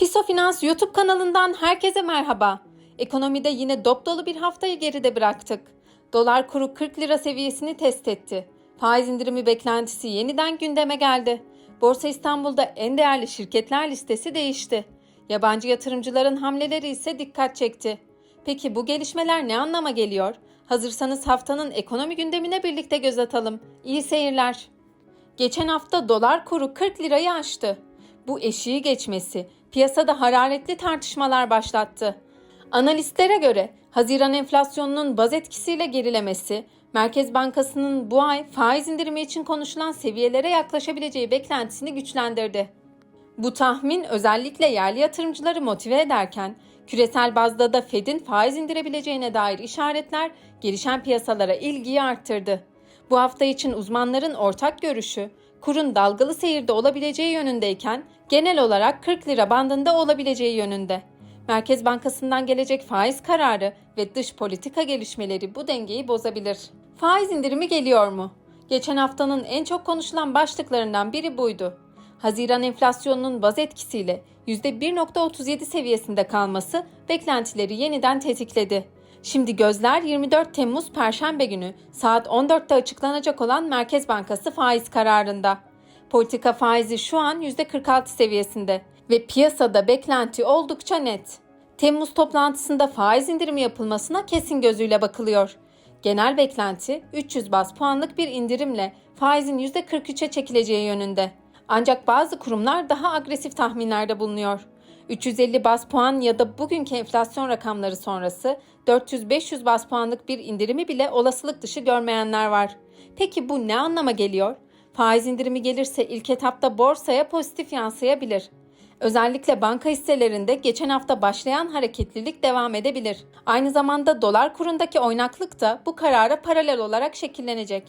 Piso Finans YouTube kanalından herkese merhaba. Ekonomide yine dop dolu bir haftayı geride bıraktık. Dolar kuru 40 lira seviyesini test etti. Faiz indirimi beklentisi yeniden gündeme geldi. Borsa İstanbul'da en değerli şirketler listesi değişti. Yabancı yatırımcıların hamleleri ise dikkat çekti. Peki bu gelişmeler ne anlama geliyor? Hazırsanız haftanın ekonomi gündemine birlikte göz atalım. İyi seyirler. Geçen hafta dolar kuru 40 lirayı aştı. Bu eşiği geçmesi piyasada hararetli tartışmalar başlattı. Analistlere göre Haziran enflasyonunun baz etkisiyle gerilemesi, Merkez Bankası'nın bu ay faiz indirimi için konuşulan seviyelere yaklaşabileceği beklentisini güçlendirdi. Bu tahmin özellikle yerli yatırımcıları motive ederken küresel bazda da Fed'in faiz indirebileceğine dair işaretler gelişen piyasalara ilgiyi arttırdı. Bu hafta için uzmanların ortak görüşü kurun dalgalı seyirde olabileceği yönündeyken genel olarak 40 lira bandında olabileceği yönünde. Merkez Bankası'ndan gelecek faiz kararı ve dış politika gelişmeleri bu dengeyi bozabilir. Faiz indirimi geliyor mu? Geçen haftanın en çok konuşulan başlıklarından biri buydu. Haziran enflasyonunun baz etkisiyle %1.37 seviyesinde kalması beklentileri yeniden tetikledi. Şimdi gözler 24 Temmuz Perşembe günü saat 14'te açıklanacak olan Merkez Bankası faiz kararında. Politika faizi şu an %46 seviyesinde ve piyasada beklenti oldukça net. Temmuz toplantısında faiz indirimi yapılmasına kesin gözüyle bakılıyor. Genel beklenti 300 bas puanlık bir indirimle faizin %43'e çekileceği yönünde. Ancak bazı kurumlar daha agresif tahminlerde bulunuyor. 350 bas puan ya da bugünkü enflasyon rakamları sonrası 400-500 bas puanlık bir indirimi bile olasılık dışı görmeyenler var. Peki bu ne anlama geliyor? Faiz indirimi gelirse ilk etapta borsaya pozitif yansıyabilir. Özellikle banka hisselerinde geçen hafta başlayan hareketlilik devam edebilir. Aynı zamanda dolar kurundaki oynaklık da bu karara paralel olarak şekillenecek.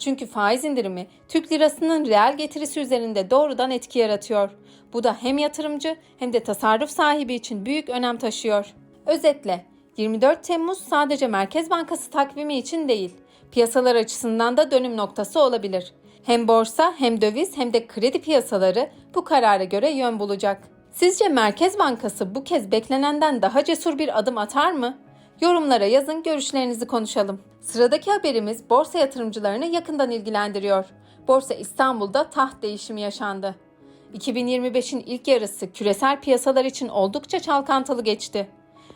Çünkü faiz indirimi Türk lirasının reel getirisi üzerinde doğrudan etki yaratıyor. Bu da hem yatırımcı hem de tasarruf sahibi için büyük önem taşıyor. Özetle 24 Temmuz sadece Merkez Bankası takvimi için değil, piyasalar açısından da dönüm noktası olabilir. Hem borsa hem döviz hem de kredi piyasaları bu karara göre yön bulacak. Sizce Merkez Bankası bu kez beklenenden daha cesur bir adım atar mı? Yorumlara yazın, görüşlerinizi konuşalım. Sıradaki haberimiz borsa yatırımcılarını yakından ilgilendiriyor. Borsa İstanbul'da taht değişimi yaşandı. 2025'in ilk yarısı küresel piyasalar için oldukça çalkantılı geçti.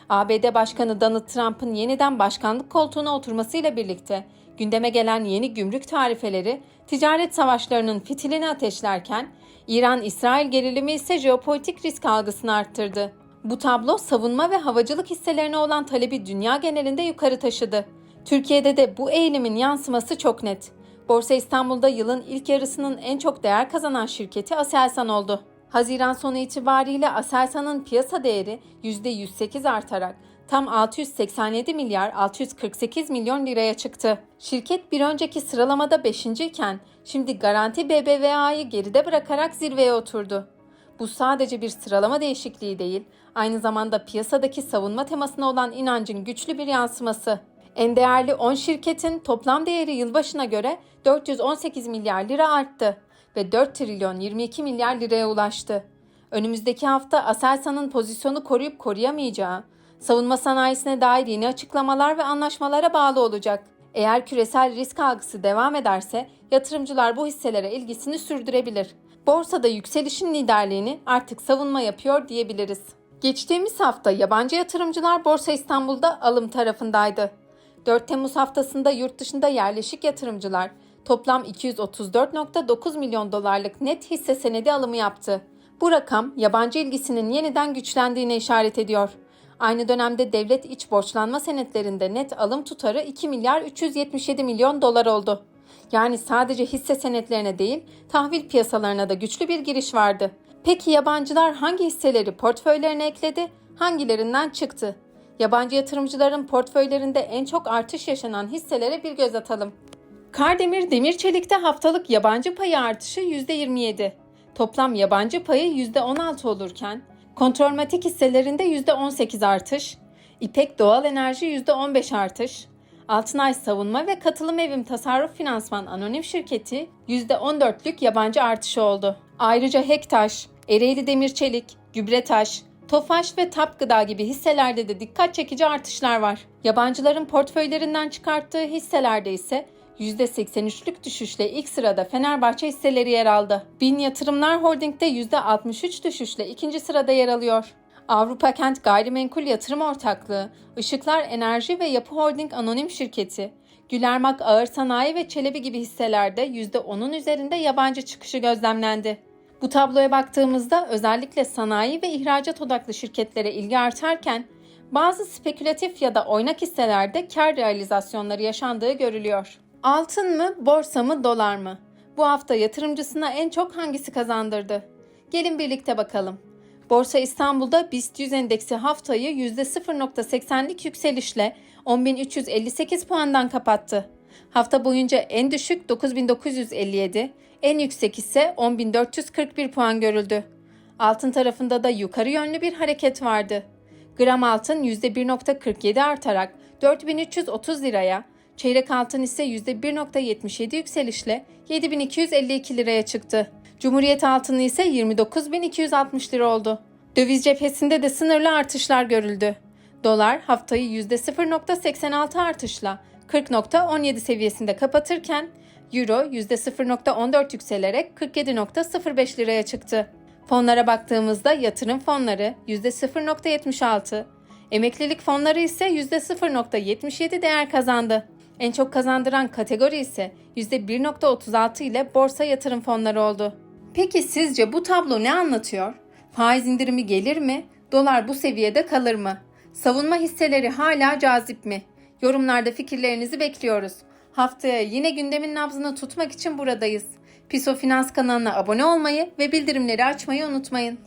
ABD Başkanı Donald Trump'ın yeniden başkanlık koltuğuna oturmasıyla birlikte gündeme gelen yeni gümrük tarifeleri ticaret savaşlarının fitilini ateşlerken İran-İsrail gerilimi ise jeopolitik risk algısını arttırdı. Bu tablo savunma ve havacılık hisselerine olan talebi dünya genelinde yukarı taşıdı. Türkiye'de de bu eğilimin yansıması çok net. Borsa İstanbul'da yılın ilk yarısının en çok değer kazanan şirketi Aselsan oldu. Haziran sonu itibariyle Aselsan'ın piyasa değeri %108 artarak tam 687 milyar 648 milyon liraya çıktı. Şirket bir önceki sıralamada 5. iken şimdi Garanti BBVA'yı geride bırakarak zirveye oturdu. Bu sadece bir sıralama değişikliği değil, aynı zamanda piyasadaki savunma temasına olan inancın güçlü bir yansıması. En değerli 10 şirketin toplam değeri yılbaşına göre 418 milyar lira arttı ve 4 trilyon 22 milyar liraya ulaştı. Önümüzdeki hafta Aselsan'ın pozisyonu koruyup koruyamayacağı, savunma sanayisine dair yeni açıklamalar ve anlaşmalara bağlı olacak. Eğer küresel risk algısı devam ederse yatırımcılar bu hisselere ilgisini sürdürebilir. Borsada yükselişin liderliğini artık savunma yapıyor diyebiliriz. Geçtiğimiz hafta yabancı yatırımcılar Borsa İstanbul'da alım tarafındaydı. 4 Temmuz haftasında yurt dışında yerleşik yatırımcılar toplam 234.9 milyon dolarlık net hisse senedi alımı yaptı. Bu rakam yabancı ilgisinin yeniden güçlendiğine işaret ediyor. Aynı dönemde devlet iç borçlanma senetlerinde net alım tutarı 2 milyar 377 milyon dolar oldu. Yani sadece hisse senetlerine değil, tahvil piyasalarına da güçlü bir giriş vardı. Peki yabancılar hangi hisseleri portföylerine ekledi, hangilerinden çıktı? Yabancı yatırımcıların portföylerinde en çok artış yaşanan hisselere bir göz atalım. Kardemir Demir Çelik'te haftalık yabancı payı artışı %27. Toplam yabancı payı %16 olurken, kontrolmatik hisselerinde %18 artış, İpek Doğal Enerji %15 artış, Altınay Savunma ve Katılım Evim Tasarruf Finansman Anonim Şirketi %14'lük yabancı artışı oldu. Ayrıca Hektaş, Ereğli Demir Çelik, Gübretaş, Tofaş ve Tap Gıda gibi hisselerde de dikkat çekici artışlar var. Yabancıların portföylerinden çıkarttığı hisselerde ise %83'lük düşüşle ilk sırada Fenerbahçe hisseleri yer aldı. Bin Yatırımlar Holding'de %63 düşüşle ikinci sırada yer alıyor. Avrupa Kent Gayrimenkul Yatırım Ortaklığı, Işıklar Enerji ve Yapı Holding Anonim Şirketi, Gülermak Ağır Sanayi ve Çelebi gibi hisselerde %10'un üzerinde yabancı çıkışı gözlemlendi. Bu tabloya baktığımızda özellikle sanayi ve ihracat odaklı şirketlere ilgi artarken bazı spekülatif ya da oynak hisselerde kar realizasyonları yaşandığı görülüyor. Altın mı, borsa mı, dolar mı? Bu hafta yatırımcısına en çok hangisi kazandırdı? Gelin birlikte bakalım. Borsa İstanbul'da BIST 100 endeksi haftayı %0.80'lik yükselişle 10.358 puandan kapattı. Hafta boyunca en düşük 9.957, en yüksek ise 10.441 puan görüldü. Altın tarafında da yukarı yönlü bir hareket vardı. Gram altın %1.47 artarak 4330 liraya, çeyrek altın ise %1.77 yükselişle 7252 liraya çıktı. Cumhuriyet altını ise 29260 lira oldu. Döviz cephesinde de sınırlı artışlar görüldü. Dolar haftayı %0.86 artışla 40.17 seviyesinde kapatırken Euro %0.14 yükselerek 47.05 liraya çıktı. Fonlara baktığımızda yatırım fonları %0.76, emeklilik fonları ise %0.77 değer kazandı. En çok kazandıran kategori ise %1.36 ile borsa yatırım fonları oldu. Peki sizce bu tablo ne anlatıyor? Faiz indirimi gelir mi? Dolar bu seviyede kalır mı? Savunma hisseleri hala cazip mi? Yorumlarda fikirlerinizi bekliyoruz. Haftaya yine gündemin nabzını tutmak için buradayız. Piso Finans kanalına abone olmayı ve bildirimleri açmayı unutmayın.